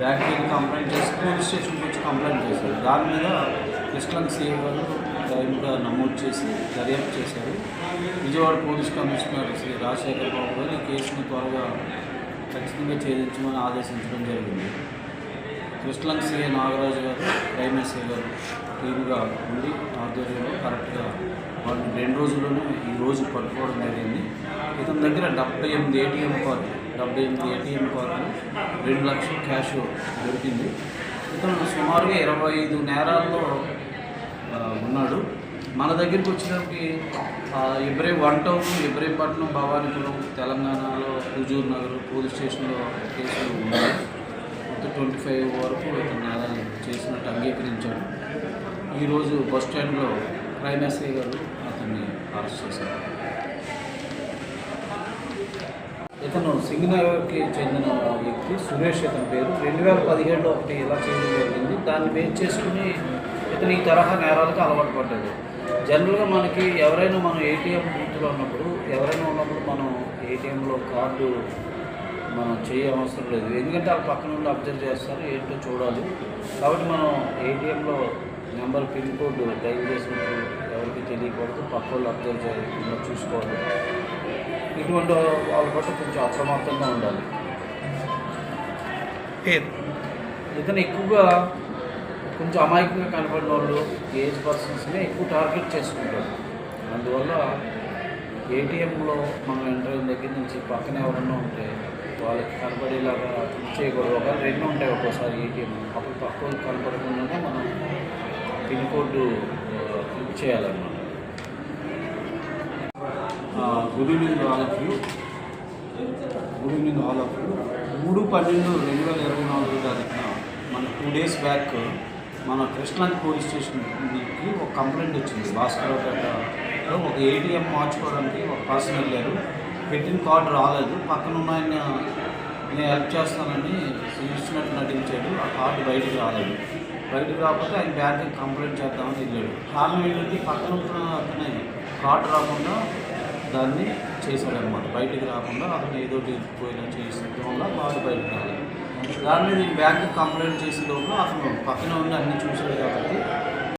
బ్యాంక్కి వెళ్ళి కంప్లైంట్ చేసి పోలీస్ స్టేషన్కి వచ్చి కంప్లైంట్ చేశారు. దాని మీద కృష్ణంకి సీఏ గారు క్రైమ్గా నమోదు చేసి దర్యాప్తు చేశారు. విజయవాడ పోలీస్ కమిషనర్ శ్రీ రాజశేఖర్ బాబు గారు ఈ కేసును త్వరగా ఖచ్చితంగా ఛేదించమని ఆదేశించడం జరిగింది. కృష్ణంకి సీఏ నాగరాజు గారు క్రైమ్ ఎస్ఐ గారు టీమ్గా ఉండి ఆధ్వర్యంలో కరెక్ట్గా వాళ్ళు రెండు రోజుల్లోనే ఈ రోజు పట్టుకోవడం జరిగింది. ఇతని దగ్గర డెబ్బై ఎనిమిది ఏటీఎం కార్డు డెబ్బై ఎనిమిది ఏటీఎం కార్డులు రెండు లక్షలు క్యాష్ దొరికింది. ఇతను సుమారుగా ఇరవై ఐదు నేరాల్లో ఉన్నాడు. మన దగ్గరికి వచ్చినప్పటికి ఇబ్రే ఇబ్రహీం వన్ టౌన్ ఇబ్రహీంపట్నం భవానీపురం తెలంగాణలో హుజూర్ నగర్ పోలీస్ స్టేషన్లో కేసులు ఉన్నాయి. మొత్తం ట్వంటీ ఫైవ్ వరకు ఇతను నేరాలు చేసినట్టు అంగీకరించాడు. ఈరోజు బస్ స్టాండ్లో క్రైమ్ ఎస్ఐ గారు అతన్ని అరెస్ట్ చేశారు. ఇతను సింగనగర్కి చెందిన వ్యక్తి సురేష్ ఇతని పేరు. రెండు వేల పదిహేడులో ఒకటి ఇలా చేయడం జరిగింది. దాన్ని బేస్ చేసుకుని ఇతను ఈ తరహా నేరాలకు అలవాటు పడ్డాడు. జనరల్గా మనకి ఎవరైనా మనం ఏటీఎం బూత్లో ఉన్నప్పుడు ఎవరైనా ఉన్నప్పుడు మనం ఏటీఎంలో కార్డు మనం చేయ అవసరం లేదు. ఎందుకంటే అక్కడ పక్కన నుండి అబ్జర్వ్ చేస్తారు ఏంటో చూడాలి. కాబట్టి మనం ఏటీఎంలో నెంబర్ పిన్ కోడ్ డైల్ చేసినప్పుడు ఎవరికి తెలియకూడదు. పక్క వాళ్ళు అబ్జర్వ్ చేయకుండా చూసుకోవాలి. ఇటువంటి వాళ్ళ పట్ల కొంచెం అప్రమత్తంగా ఉండాలి. ఇతను ఎక్కువగా కొంచెం అమాయకంగా కనపడిన వాళ్ళు ఏజ్ పర్సన్స్ని ఎక్కువ టార్గెట్ చేసుకుంటారు. అందువల్ల ఏటీఎంలో మనం ఎంటర్ అయిన దగ్గర నుంచి పక్కన ఎవరన్నా ఉంటే వాళ్ళకి కనపడేలాగా చేయకూడదు. ఒక రెండు ఉంటాయి ఒక్కోసారి ఏటీఎం అప్పుడు పక్క వాళ్ళు కనపడకుండానే మనం పిన్ కోడ్ క్లిక్ చేయాలన్నమాట. Good evening all of you. Good evening all of you. మూడు పన్నెండు రెండు వేల ఇరవై నాలుగు తారీఖున మన టూ డేస్ బ్యాక్ మన కృష్ణా పోలీస్ స్టేషన్కి ఒక కంప్లైంట్ వచ్చింది. భాస్కరపేటలో ఒక ఏటీఎం మార్చుకోవడానికి ఒక పర్సన్ వెళ్ళారు. పెట్టిన కార్డు రాలేదు. పక్కన ఉన్న ఆయన నేను హెల్ప్ చేస్తానని ఇచ్చినట్టు నటించాడు. ఆ కార్డు బయటకు రాలేదు. బయటకు రాకపోతే ఆయన బ్యాంక్కి కంప్లైంట్ చేద్దామని వెళ్ళాడు. కారణం ఏంటంటే పక్కన ఉన్న అతనే కార్డు రాకుండా దాన్ని చేశాడనమాట. బయటికి రాకుండా అతను ఏదో పోయినా చేసిన వల్ల కార్డు బయటకు రాలేదు. దాని మీద ఈ బ్యాంక్ కంప్లైంట్ చేసిన లోపల అతను పక్కన ఉన్న అన్ని చూశాడు కాబట్టి